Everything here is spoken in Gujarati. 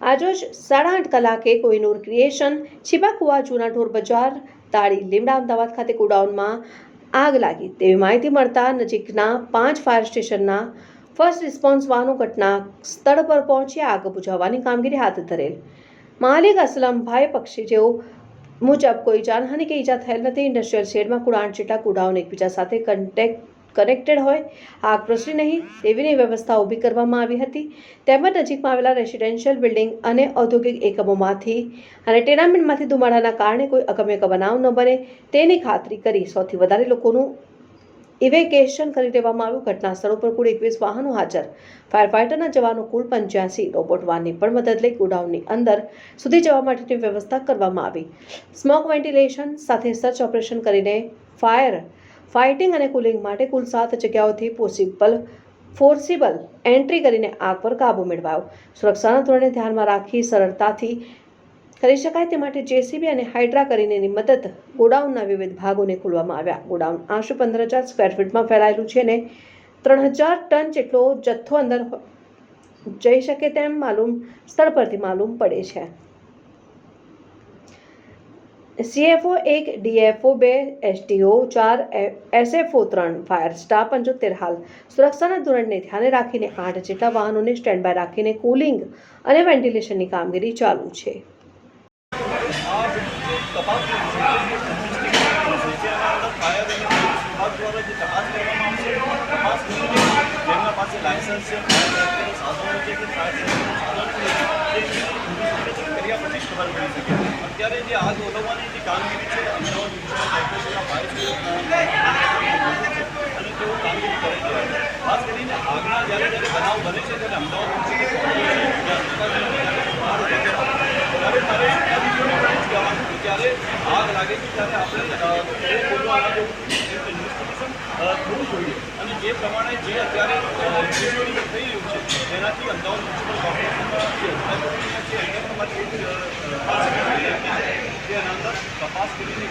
આજરોજ સાડા આઠ કલાકે કોઈનૂર ક્રિએશન છીબાકુવા જૂના ઢોર બજાર તાળી લીમડા અમદાવાદ ખાતે ગોડાઉનમાં આગ લાગી. તેવી માહિતી મળતા નજીકના પાંચ ફાયર સ્ટેશનના ફર્સ્ટ રિસ્પોન્સ વાહનો ઘટના સ્થળ પર પહોંચી આગ બુઝાવવાની કામગીરી હાથ ધરેલ. માલિક અસલમભાઈ પક્ષી જેઓ મુજબ કોઈ જાનહાનિ કે ઈજા થયેલ નથી. ઇન્ડસ્ટ્રીયલ શેડમાં કુડાણ આઠ કુડાઓને એકબીજા સાથે કન્ટેક્ટ કનેક્ટેડ હોય, આગ પ્રસરી નહીં, તેવીની વ્યવસ્થા ઊભી કરવામાં આવી હતી. તેમજ નજીકમાં આવેલા રેસિડેન્શિયલ બિલ્ડિંગ અને ઔદ્યોગિક એકમોમાંથી અને ટેનામેન્ટમાંથી ધુમાડાના કારણે કોઈ અગમ્ય બનાવ ન બને તેની ખાતરી કરી સૌથી વધારે લોકોનું ઇવેકેશન કરી દેવામાં આવ્યું. ઘટના સ્થળ ઉપર કુલ એકવીસ વાહનો હાજર. ફાયર ફાઇટરના જવાનો કુલ પંચ્યાસી રોબોટ વાનની પણ મદદ લઈ ગોડાઉનની અંદર સુધી જવા માટેની વ્યવસ્થા કરવામાં આવી. સ્મોક વેન્ટિલેશન સાથે સર્ચ ઓપરેશન કરીને ફાયર ફાઇટિંગ અને કુલિંગ માટે કુલ સાત જગ્યાઓથી પોસિબલ, ફોર્સિબલ એન્ટ્રી કરીને આગ પર કાબૂ મેળવાયો. સુરક્ષાના ધોરણે ધ્યાનમાં રાખી સરળતાથી કરી શકાય તે માટે જેસીબી અને હાઇડ્રા કરીને એની મદદ ગોડાઉનના વિવિધ ભાગોને ખોલવામાં આવ્યા. ગોડાઉન આશરે પંદર હજાર સ્ક્વેર ફીટમાં ફેલાયેલું છે અને ત્રણ હજાર ટન જેટલો જથ્થો અંદર જઈ શકે તેમ માલુમ, સ્થળ પરથી માલુમ પડે છે. સીએફઓ એક ડીએફઓ બે એસટીઓ ચાર એસએફઓ ત્રણ ફાયર સ્ટાફ પંચોતેર હાલ સુરક્ષાના ધોરણને ધ્યાને રાખીને આઠ જેટલા વાહનોને સ્ટેન્ડ બાય રાખીને કુલિંગ અને વેન્ટિલેશનની કામગીરી ચાલુ છે લાયસન્સ છે ફાયર સર્ટિફિકેટ સાધનો છે કે ફાયર સર્ટિફિકેટ સાધન છે તે ઇન્વેસ્ટિગેશન કર્યા પછી જ આગ ઓલવવાની જે કામગીરી છે અમદાવાદ મ્યુનિસિપલ કોર્પોરેશનના અને તેઓ કામગીરી કરે છે. ખાસ કરીને આગના જ્યારે જ્યારે બનાવ બને છે, ત્યારે અમદાવાદ મ્યુનિસિપલ ત્યારે આગ લાગે છે ત્યારે આપણે બોલવાના થવું જોઈએ અને જે પ્રમાણે જે અત્યારે થઈ રહ્યું છે તેનાથી અમદાવાદ મ્યુનિસિપલ કોર્પોરેશનના જે છે એને પણ મારી એક અ, ખાસ વિનંતી છે કે એના અંદર તપાસ કરીને